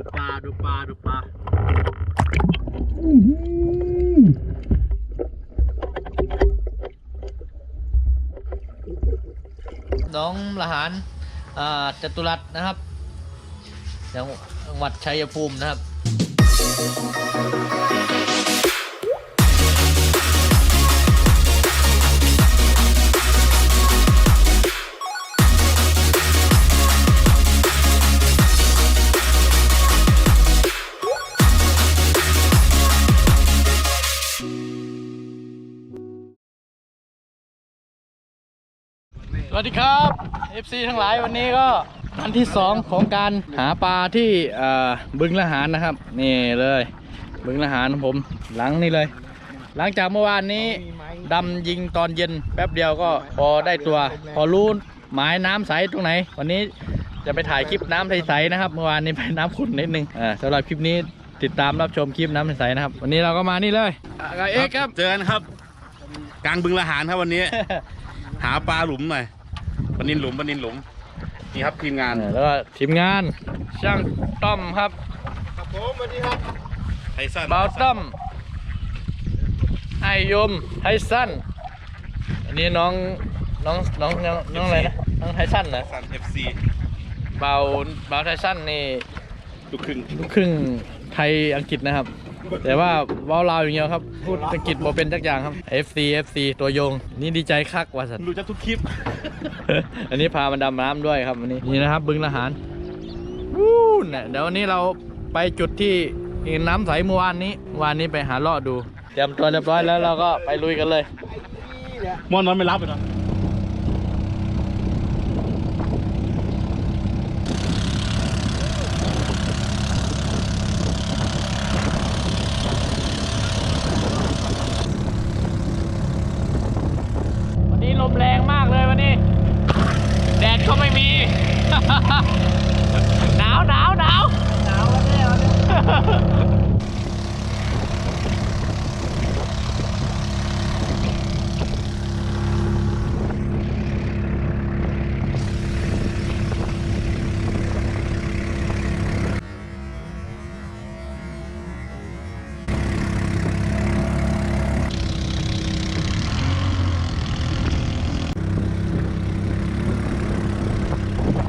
ดูปลาดูปลาดูปลาน้องละหารจตุรัสนะครับจังหวัดชัยภูมินะครับ สวัสดีครับ FC ทั้งหลายวันนี้ก็วันที่2ของการหาปลาที่เอ่อบึงละหารนะครับ นี่เลย บึงละหารของผมหลังนี่เลย หลังจากเมื่อวานนี้ดำยิงตอนเย็นแป๊บเดียวก็พอได้ตัว พอรู้หมายน้ำใสตรงไหน วันนี้จะไปถ่ายคลิปน้ำใสๆนะครับ เมื่อวานนี้ไปน้ำขุ่นนิดนึงอ่าสำหรับคลิปนี้ติดตามรับชมคลิปน้ำใสๆนะครับ วันนี้เราก็มานี่เลยอะกับเอ็กซ์ครับเจอกันครับ กลางบึงละหารครับวันนี้ หาปลาหลุมหน่อย ปลานินหลุมปลานินหลุมนี่ครับทีมงานอ่าแล้วก็ทีมงาน ช่างต้อมครับครับผมสวัสดีครับไทสันบ่าวต้อมไอโยมไทสันอันนี้น้องน้องน้องน้องน้องอะไรนะน้องไทสันนะสันเอฟซีบ่าวบ่าวไทสันนี่ลูกครึ่งลูกครึ่งไทยอังกฤษนะครับ แต่ว่าเว้าลาวอย่างเดียวครับ พูดอังกฤษบ่เป็นจักอย่างครับ FC FC ตัวโยง นี่ดีใจคักว่าสันรู้จักทุกคลิป อันนี้พามาดำน้ำด้วยครับวันนี้นี่นะครับ บึงละหารวู้เนี่ยเดี๋ยววันนี้เราไปจุดที่น้ำใสเมื่อวานนี้เมื่อวานนี้ไปหาเลาะดู เตรียมตัวเรียบร้อยแล้วเราก็ไปลุยกันเลยมอนนอนไม่รับเลยเนาะ วันนี้ลมแรงมากเลยวันนี้ แดดก็ไม่มี หนาวหนาวหนาวหนาวแล้วเนี่ย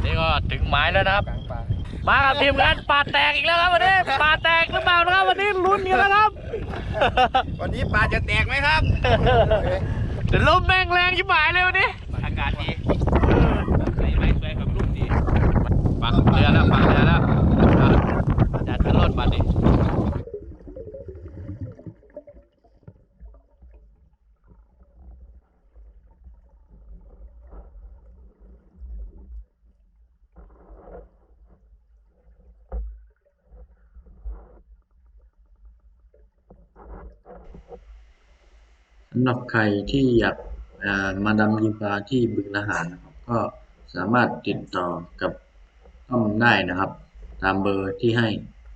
นี่ก็ถึงหมาย แล้วนะครับ มากับทีมงานป่าแตกอีกแล้วครับวันนี้ป่าแตกหรือเปล่านะครับวันนี้ลุ้นกันแล้วครับ วันนี้ปลาจะแตกไหมครับเดี๋ยวลมแม่งแรงชิบหายเลยวันนี้อากาศดีใส่ไม้สวยกับลูกดีปักเรือแล้วปักเรือแล้วอะจัดทะลดบัดนี้สำหรับใครที่อยากมาดำยิงปลาที่บึงนาหารนะครับ ก็สามารถติดต่อกับต้อมได้นะครับ ตามเบอร์ที่ให้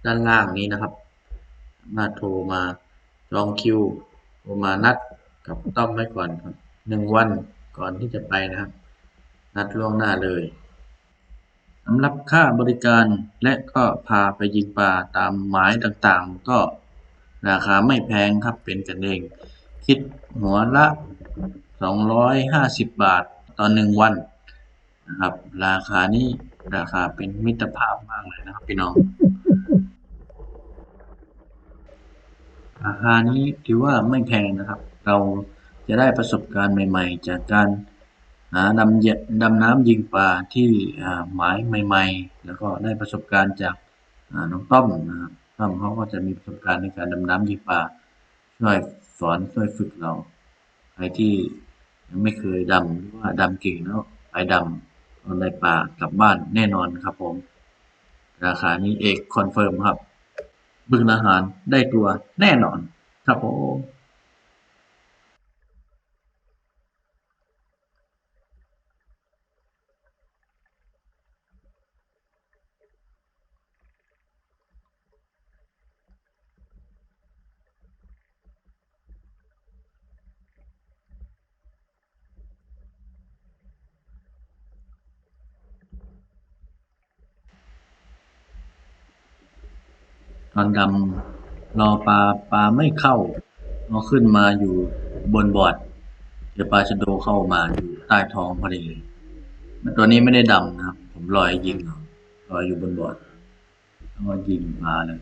ด้านล่างนี้นะครับ มาโทรมาจองคิวโทรมานัดกับต้อมไว้ก่อนครับหนึ่งวันก่อนที่จะไปนะครับ นัดล่วงหน้าเลยสำหรับค่าบริการและก็พาไปยิงปลาตามหมายต่างๆ ก็ราคาไม่แพงครับเป็นกันเอง คิดหัวละ 250 บาทต่อหนึ่งวันนะครับ ราคานี้ราคาเป็นมิตรภาพมากเลยนะครับพี่น้อง ราคานี้ถือว่าไม่แพงนะครับ เราจะได้ประสบการณ์ใหม่ ๆ จากการหาดำเยดำน้ำยิงปลาที่หมายใหม่ ๆ แล้วก็ได้ประสบการณ์จากน้องต้อมนะครับต้อมเขาก็จะมีประสบการณ์ในการดำน้ำยิงปลาช่วย สอนช่วยฝึกเรา ใครที่ยังไม่เคยดำหรือว่าดำเก่งแล้วไปดำเอาในป่ากลับบ้านแน่นอนครับผม ราคานี้เอกคอนเฟิร์มครับ บึงอาหารได้ตัวแน่นอน ครับผม ตอนดำรอปลาปลาไม่เข้าเราขึ้นมาอยู่บนบอร์ดเดี๋ยวปลาชะโดเข้ามาอยู่ใต้ท้องพอดีเลยตัวนี้ไม่ได้ดำนะครับ ผมลอยยิงเอาลอยอยู่บนบอร์ดแล้วก็ยิงปลาเลย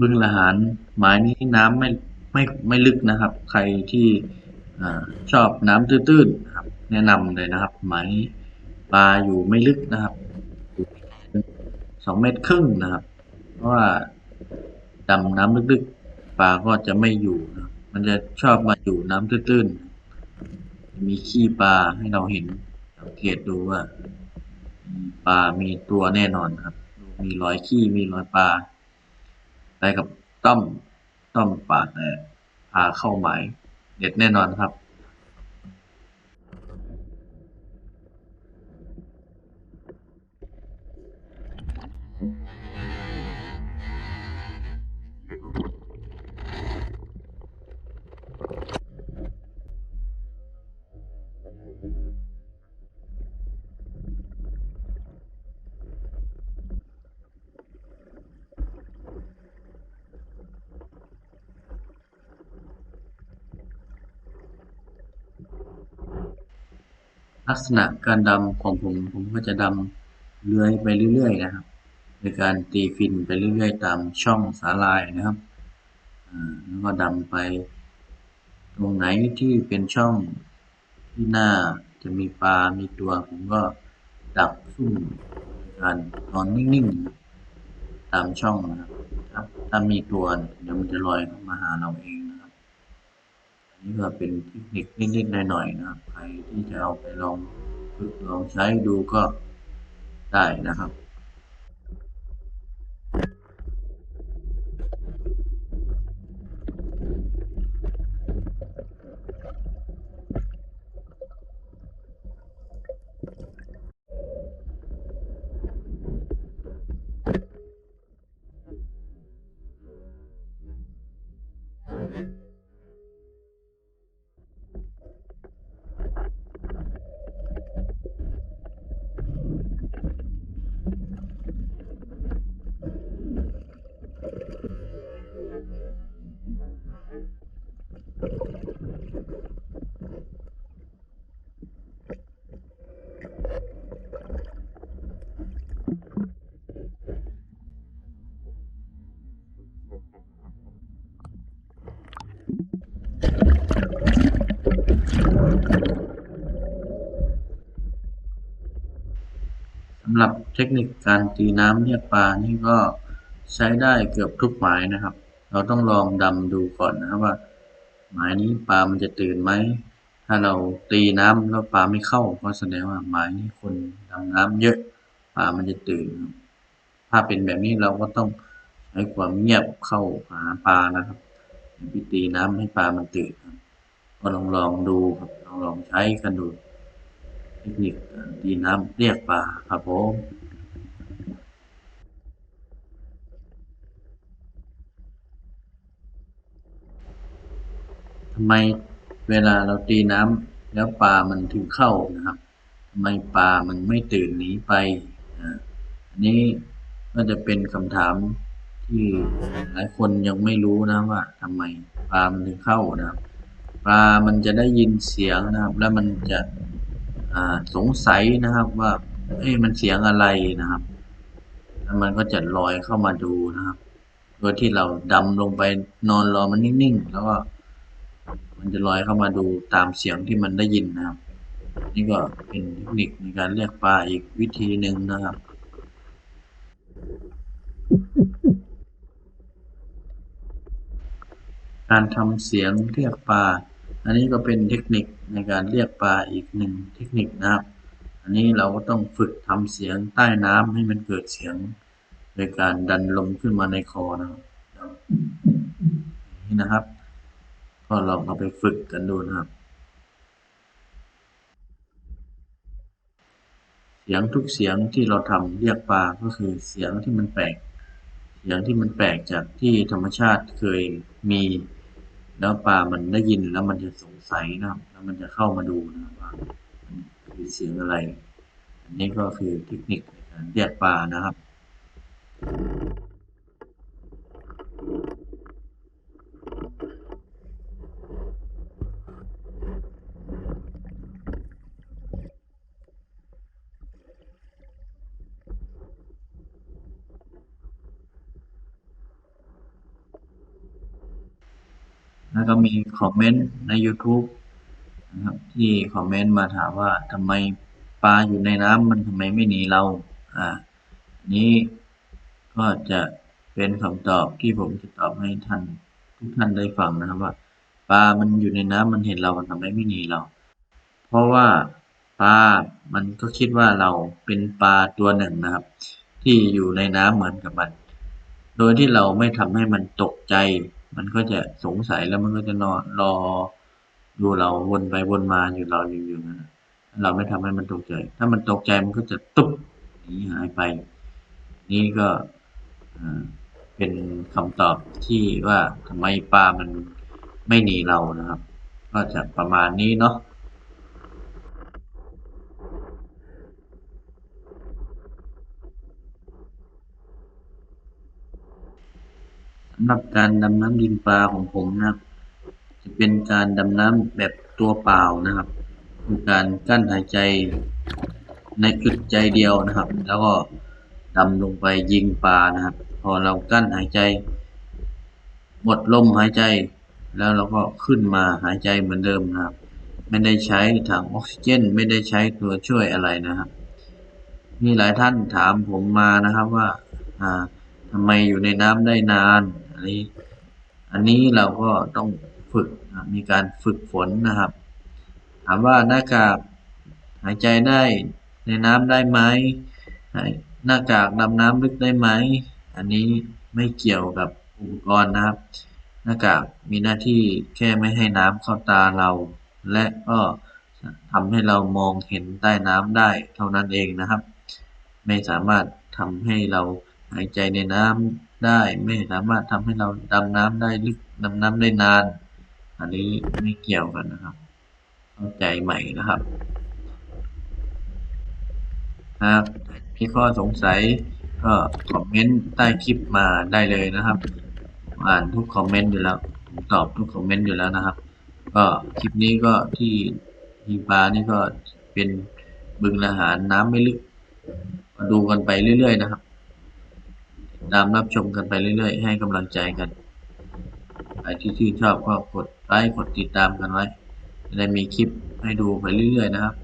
บึงละหารหมายนี้น้ำไม่ไม่ไม่ลึกนะครับ ใครที่อชอบน้ำตื้นๆนะครับ แนะนำเลยนะครับ หมายปลาอยู่ไม่ลึกนะครับสองเมตรครึ่งนะครับ เพราะว่าดำน้ำลึกๆปลาก็จะไม่อยู่นะมันจะชอบมาอยู่น้ำตื้นๆ มีขี้ปลาให้เราเห็นสังเกตดูว่าปลามีตัวแน่นอนครับ มีรอยขี้มีรอยปลา กับต้อมต้อมปาดแต่พาเข้าหมายเด็ดแน่นอนครับ ลักษณะการดำของผมผมก็จะดำเลื้อยไปเรื่อยๆนะครับโดยการตีฟินไปเรื่อยๆ ตามช่องสาลายนะครับแล้วก็ดำไป ตรงไหนที่เป็นช่องที่หน้าจะมีปลา มีตัว ผมก็ดักซุ่มการนอนนิ่งๆ ตามช่องนะครับ ถ้ามีตัวเดี๋ยวมันจะลอยมาหาเราเอง นี่ก็เป็นเทคนิคนิดๆหน่อยๆนะครับ ใครที่จะเอาไปลองฝึกลองใช้ดูก็ได้นะครับำหรับเทคนิคการตีน้ำเรียกปลานี่ก็ใช้ได้เกือบทุกหมายนะครับ เราต้องลองดำดูก่อนนะครับว่า หมายนี้ปลามันจะตื่นไหม ถ้าเราตีน้ำแล้วปลาไม่เข้าก็แสดงว่าหมายนี้คนดำน้ำเยอะปลามันจะตื่น ถ้าเป็นแบบนี้เราก็ต้องใช้ความเงียบเข้าหาปลานะครับอย่าไปตีน้ำให้ปลามันตื่นก็ลองลองดูครับลองลองใช้กันดู เทคนิคการตีน้ำเรียกปลาครับผมทำไมเวลาเราตีน้ำแล้วปลามันถึงเข้านะครับทำไมปลามันไม่ตื่นหนีไปอ่าอันนี้ก็จะเป็นคำถามที่หลายคนยังไม่รู้นะว่าทำไมปลามันถึงเข้านะครับปลามันจะได้ยินเสียงนะครับ แล้วมันจะ สงสัยนะครับว่าเอ้มันเสียงอะไรนะครับ แล้วมันก็จะลอยเข้ามาดูนะครับ โดยที่เราดำลงไปนอนรอมันนิ่งๆ แล้วก็มันจะลอยเข้ามาดูตามเสียงที่มันได้ยินนะครับ นี่ก็เป็นเทคนิคในการเรียกปลาอีกวิธีหนึ่งนะครับการทำเสียงเรียกปลา อันนี้ก็เป็นเทคนิคในการเรียกปลาอีกหนึ่งเทคนิคนะครับ อันนี้เราก็ต้องฝึกทำเสียงใต้น้ำให้มันเกิดเสียง โดยการดันลมขึ้นมาในคอนะครับนี่นะครับ ก็ลองเอาไปฝึกกันดูนะครับ เสียงทุกเสียงที่เราทำเรียกปลาก็คือเสียงที่มันแปลกอย่างที่มันแปลกจากที่ธรรมชาติเคยมี แล้วปลามันได้ยินแล้วมันจะสงสัยนะครับ แล้วมันจะเข้ามาดูนะว่ามันคือเสียงอะไร อันนี้ก็คือเทคนิคในการเรียกปลานะครับ แล้วก็มีคอมเมนต์ใน YouTube นะครับที่คอมเมนต์มาถามว่าทำไมปลาอยู่ในน้ำมันทำไมไม่หนีเรา อ่าอันนี้ก็จะเป็นคำตอบที่ผมจะตอบให้ท่านทุกท่านได้ฟังนะครับว่าปลา มันอยู่ในน้ำมันเห็นเรา มันทำไมไม่หนีเรา เพราะว่าปลา มันก็คิดว่าเราเป็นปลาตัวหนึ่งนะครับ ที่อยู่ในน้ำเหมือนกับมัน โดยที่เราไม่ทำให้มันตกใจ มันก็จะสงสัยแล้วมันก็จะนอนรอดูเราวนไปวนมาอยู่เราอยู่อย่นะเราไม่ทำให้มันตกใจ ถ้ามันตกใจมันก็จะตุ๊บหนีหายไป นี่ก็เป็นคำตอบที่ว่าทำไมปลามันไม่หนีเรานะครับ ก็จะประมาณนี้เนาะำหรับการดำน้ำดินปลาของผมนะครับ จะเป็นการดำน้ำแบบตัวเปล่านะครับคือการกั้นหายใจในจุดใจเดียวนะครับ แล้วก็ดำลงไปยิงปลานะครับ พอเรากั้นหายใจ หมดลมหายใจ แล้วเราก็ขึ้นมาหายใจเหมือนเดิมนะครับ ไม่ได้ใช้ถังออกซิเจน ไม่ได้ใช้ตัวช่วยอะไรนะครับ มีหลายท่านถามผมมานะครับว่า อ่าทำไมอยู่ในน้ำได้นาน นนี้ อันนี้เราก็ต้องฝึกมีการฝึกฝนนะครับ ถามว่าหน้ากากหายใจได้ในน้ำได้ไหมหน้ากากดำน้ำลึกได้ไหม อันนี้ไม่เกี่ยวกับอุปกรณ์นะครับ หน้ากากมีหน้าที่แค่ไม่ให้น้ำเข้าตาเรา และก็ทำให้เรามองเห็นใต้น้ำได้เท่านั้นเองนะครับ ไม่สามารถทำให้เราหายใจในน้ำ ได้ไม่สามารถทำให้เราดำน้ำได้ลึกดำน้ำได้นาน อันนี้ไม่เกี่ยวกันนะครับเข้าใจใหม่นะครับหากมีข้อสงสัยก็คอมเมนต์ใต้คลิปมาได้เลยนะครับ อ่านทุกคอมเมนต์อยู่แล้วตอบทุกคอมเมนต์อยู่แล้วนะครับ ก็คลิปนี้ก็ที่ทีปลานี่ก็เป็นบึงละหารน้ำไม่ลึกมาดูกันไปเรื่อย ๆ นะครับ ตามรับชมกันไปเรื่อย ๆ ให้กำลังใจกันใครที่ชื่นชอบก็กดไลค์กดติดตามกันไว้จะได้มีคลิปให้ดูไปเรื่อย ๆ นะครับ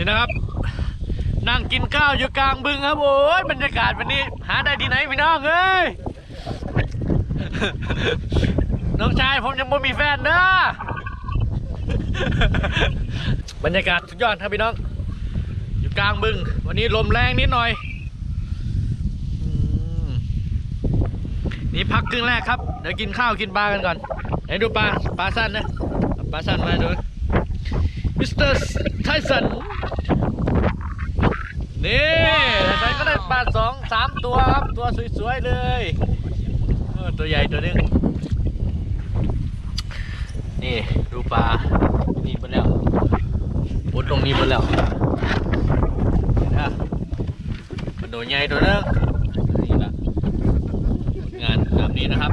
นี่นะครับ นั่งกินข้าวอยู่กลางบึงครับโอ้ยบรรยากาศวันนี้ หาได้ที่ไหนพี่น้องเอ้ยน้องชายผมยังไม่มีแฟนเด้อบรรยากาศสุดยอดครับพี่น้อง อยู่กลางบึง วันนี้ลมแรงนิดหน่อยนี่พักครึ่งแรกครับเดี๋ยวกินข้าวกินปลากันก่อนไหนดูปลาปลาสั้นนะปลาสั้นมาดูมิสเตอร์ไทสัน นี่ไทสันก็ได้ปลาสองสามตัวครับ ตัวสวยๆเลยตัวใหญ่ตัวหนึงนี่ดูปลา นี่หมดแล้วปดตรงนี้หมดแล้วนี่นะมันโดนใหญ่ตัวนึงนี่ละงานแบบนี้นะครับ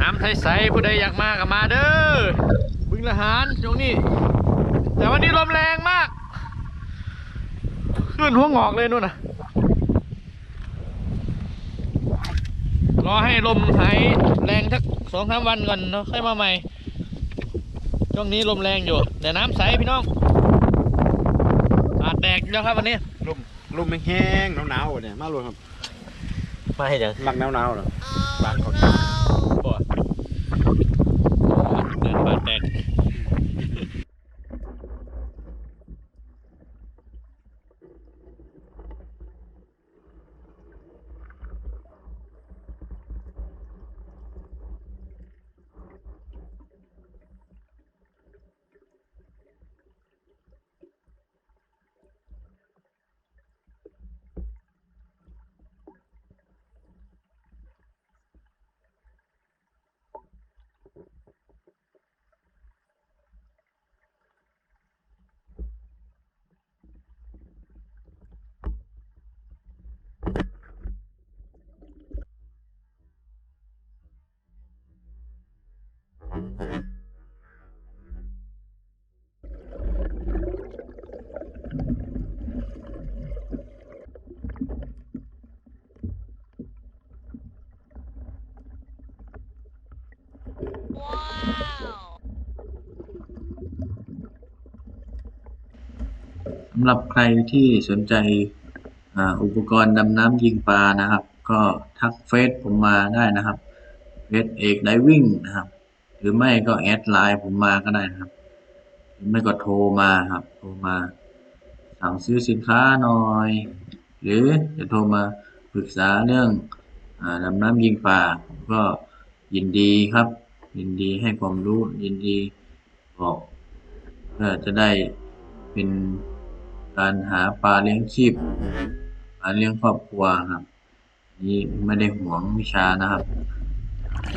น้ำใสๆผู้ใดอยากมาก็มาเด้อบึงละหารช่วงนี้ แต่วันนี้ลมแรงมากขึ้นหัวงอกเลยนู่นน่ะรอให้ลมหายแรงสักสองสามวันก่อนเนาะค่อยมาใหม่ ช่วงนี้ลมแรงอยู่ แต่น้ำใสพี่น้องอาจแตกแล้วครับวันนี้ลมลมแห้งๆหนาวๆเนี่ยมาเลยครับ มาให้ยังมักหนาวๆเหรอบ้านเขา ปวดเดินบาดแตก สำหรับใครที่สนใจอ,อุปกรณ์ดำน้ำยิงปลานะครับ ก็ทักเฟซผมมาได้นะครับเฟซเอกไดวิ่งนะครับ หรือไม่ก็แอดไลน์ผมมาก็ได้นะครับ หรือไม่ก็โทรมาครับ โทรมา สั่งซื้อสินค้าหน่อย หรือจะโทรมาปรึกษาเรื่องอาดำน้ำยิงปลาผมก็ยินดีครับ ยินดีให้ความรู้ยินดีบอกเพื่อจะได้เป็นการหาปลาเลี้ยงชีพปลาเลี้ยงครอบครัวครับ นี่ไม่ได้หวงวิชานะครับ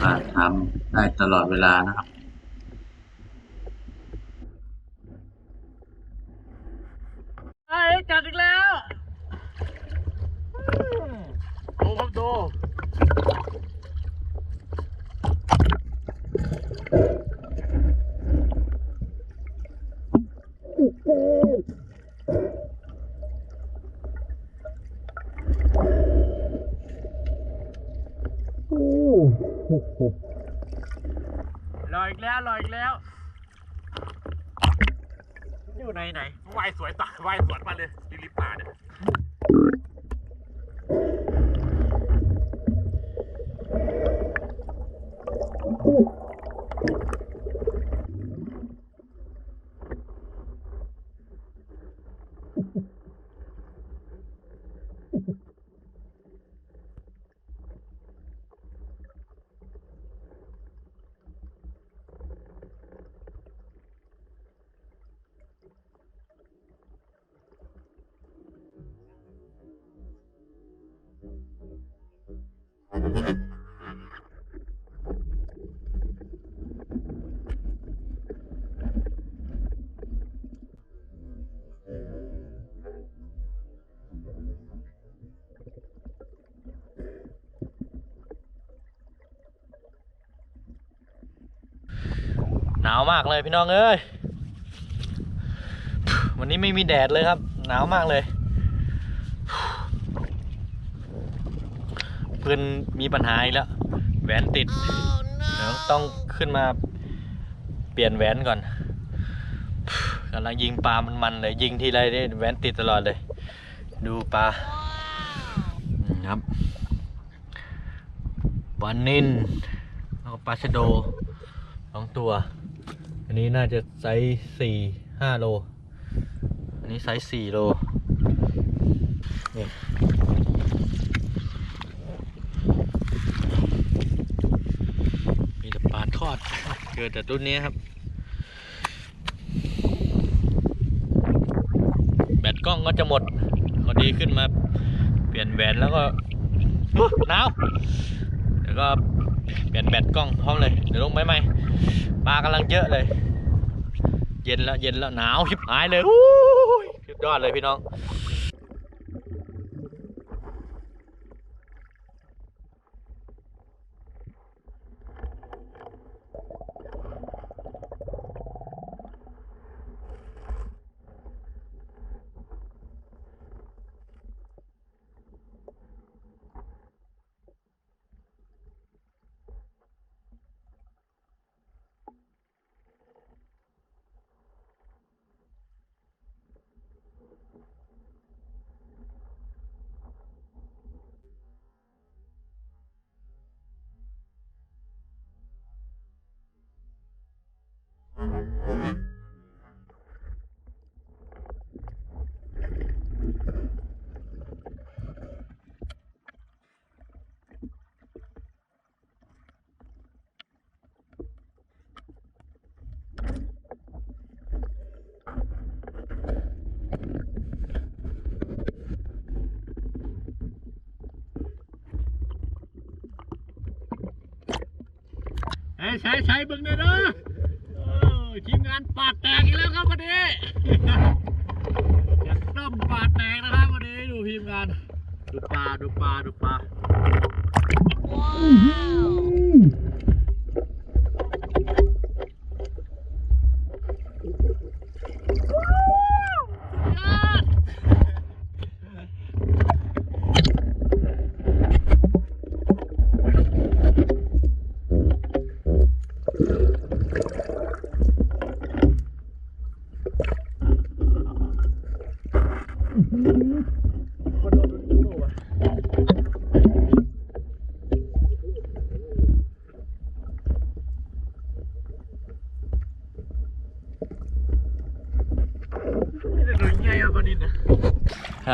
มาทำได้ตลอดเวลานะครับไอ้กัดอีกแล้ว ดูครับดูรออีกแล้วรออีกแล้ว อยู่ไหนไหน ว่ายสวยตักว่ายสวนมาเลยริบๆป่าเนี่ย หนาวมากเลยพี่น้องเอ้ยวันนี้ไม่มีแดดเลยครับ หนาวมากเลยเพื่อนมีปัญหาอีกแล้วแหวนติดเดี๋ยวต้องขึ้นมาเปลี่ยนแหวนก่อนกำลังยิงปลามันมันๆเลยยิงทีไรได้แหวนติดตลอดเลย ดูปลาครับปลานินแล้วก็ปลาชะโดสองตัว อันนี้น่าจะไซส์สี่ห้าโล อันนี้ไซส์สี่โล นี่มีแต่ปลาทอด เกิดแต่รุ่นนี้ครับ แบตกล้องก็จะหมดพอดีขึ้นมา เปลี่ยนแบตแล้วก็หนาวเดี๋ยวก็ เปลี่ยนแบตกล้องพร้อมเลย เดี๋ยวลงไปใหม่ปลากำลังเยอะเลย เย็นแล้วเย็นแล้วหนาวชิบหายเลยอู้ยสุดยอดเลยพี่น้อง ใช้ใช้ใช้เบิ่งเลยเนาะทีมงานปาดแตกอีกแล้วครับวันนี้อยากต้มปาดแตกนะครับวันนี้ดูทีมงานดูปลาดูปลาดูปลา ทา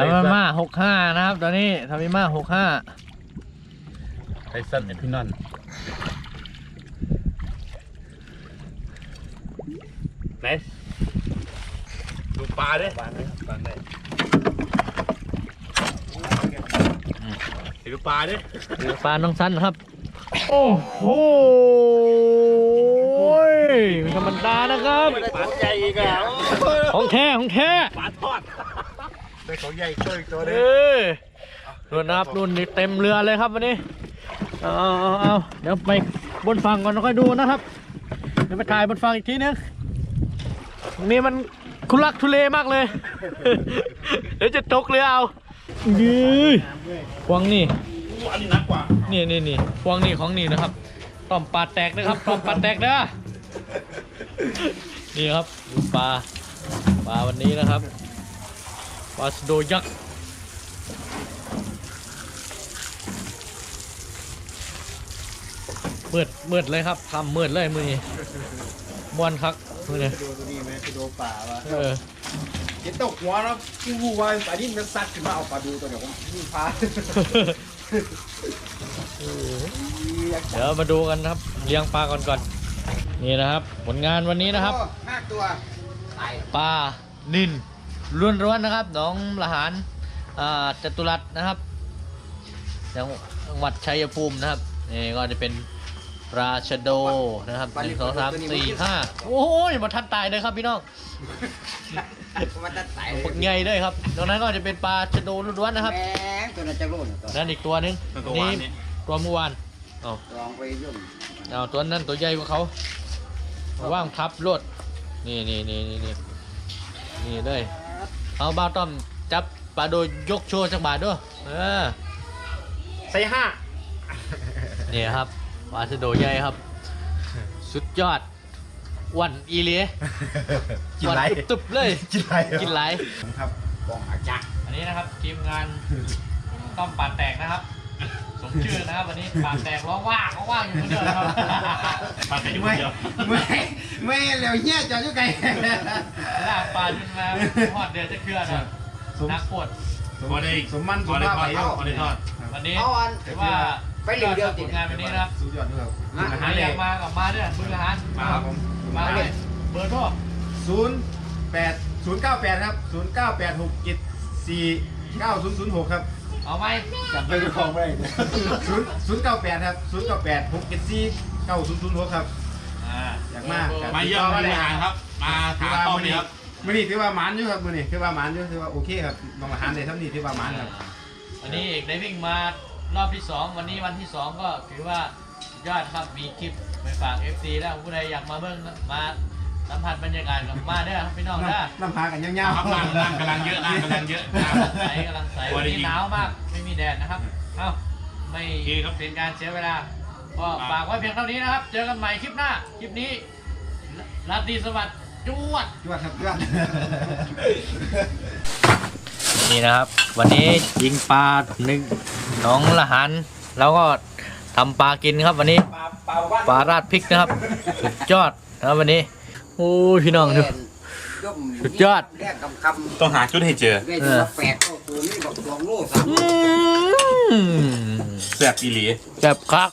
มิมาหกห้านะครับ ตอนนี้ทามิมาหกห้าไทสันเอพินอนไหนดูปลาดิปลาไหนปลาไหน ดูปลาดิดูปลาน้องสั้นครับ โอ้โหไม่ธรรมดานะครับปลาใหญ่อีกอะของแท้ของแท้ปลาทอดได้ของใหญ่ตัวอีกตัวเอนึงอรุ่นนะครับรุ่นนี้เต็มเรือเลยครับวันนี้เอาเอาเอาเอาเดี๋ยวไปบนฝั่งก่อนแล้วค่อยดูนะครับเดี๋ยวไปถ่ายบนฝั่งอีกทีนึงตรงนี้มันคุลักทุเลมากเลย เดี๋ยวจะตกเรือเอา ยืยพวงนี่อันนี้หนักกว่านี่นี่นี่พวงนี่ของนี่นะครับต้อมปลาแตกนะครับต้อมปลาแตกนะนี่ครับดูปลาปลาวันนี้นะครับปลาสโดยักษ์มืดมืดเลยครับคำมืดเลยมือนี้มวนคักมือนี้ดูตัวนี้ไหมไปดูป่าวะเออเห็นตกหัวแล้วกูรู้ว่าอันนี้มันซัดขึ้นมาเอาปลาดูตัวเดี๋ยวผมยิงพาเดี๋ยวมาดูกันนะครับเลี้ยงปลาก่อนก่อนนี่นะครับ ผลงานวันนี้นะครับห้าตัวตายปลานินล้วนๆนะครับหน้องละหารอ่าจตุรัสนะครับจังหวัดชัยภูมินะครับนี่ก็จะเป็นปลาชะโดนะครับหนึ่งสองสามสี่ห้าโอ้ยมาทันตายเลยครับพี่น้อง มันจะตายปึกใหญ่ด้วยครับตรงนั้นก็จะเป็นปลาชะโดล้วนๆนะครับแมงตัวนั้นจะโล่นตัวนั่นอีกตัวหนึงตัววานนี่ ตัวเมื่อวานเอาลองไปยุ่งเอาตัวนั้นตัวใหญ่กว่าเขามาว่างทับรถนี่นี่นี่นี่นี่นี่เลยเอาบ้าวต้อมจับปลาโดยยกโชว์สักบาทด้วยเออใส่ห้า นี่ครับปลาชะโดใหญ่ครับ สุดยอด อ้วันอีเลียกินไรอ้วนตุบๆเลย กินไรกินไรครับกองอาจักอันนี้นะครับทีมงานต้อมปาดแตกนะครับ สมชื่อนะครับวันนี้ปาดแตกร้องว่างร้องว่างอยู่คนเดียวนะครับปลาใหญ่ไม่เดียวไม่ไม่เร็วเหี้ยจอดอยู่ไกลลากปลาขึ้นมาทอดเดือดจะเคลื่อนนะนักปวดพอได้สมมันพอได้ทอดสมมาไปพอได้ทอดวันนี้เอาอันถือว่า ไปเร็วเดียวติดงานวันนี้นะครับสุดยอดด้วยครับอาหารอยากมากับมาเด้อมือละหันมาครับผมมาเลยเบอร์โทรศูนย์แปดศูนย์เก้าแปดครับศูนย์เก้าแปดหกเจ็ดสี่เก้าศูนย์ศูนย์หกครับเอาไหมจับไปดูของไม่ศูนย์ศูนย์เก้าแปดครับศูนย์เก้าแปดหกเจ็ดสี่เก้าศูนย์ศูนย์หกครับอ่าอยากมากมาเยี่ยมบึงละหารครับ มาถามข้อนี้ครับมือนี้ถือว่าหมานอยู่ครับมือนี้ถือว่าหมานอยู่ถือว่าโอเคครับลองอาหารในทั้งนี้ถือว่าหมานครับวันนี้เอกได้วิ่งมา รอบที่สองวันนี้วันที่สองก็ถือว่ายอดครับมีคลิปไปฝาก FC แล้วผู้ใดอยากมาเบิ่งมาสัมผัสบรรยากาศกับมาเด้อครับพี่น้องเด้อน้ำพากันยาวครับน้ำน้ำกำลังเยอะน้ำกำลังเยอะน้ำ ใสกำลังใสวัวันนนี้นี้หนาวมากไม่มีแดดนะครับเอ้าไม่โอเคครับเป็นการเสียเวลาก็ฝากไว้เพียงเท่านี้นะครับ เจอกันใหม่คลิปหน้าคลิปนี้ราตรีสวัสดิ์จวดๆจวดครับจวด นี่นะครับ วันนี้ยิงปลาหนึ่งหน้องละหันแล้วก็ทำปลากินครับวันนี้ปลาปลาบ้านปลาราดพริกนะครับ สุดยอดนะครับวันนี้โอ้ยพี่น้องดู สุดยอดแรกคำคำต้องหาชุดให้เจอได้ตัวแปดตัวนี้บอกสองโลสามโล อืมแซ่บอีหลี แบบคัก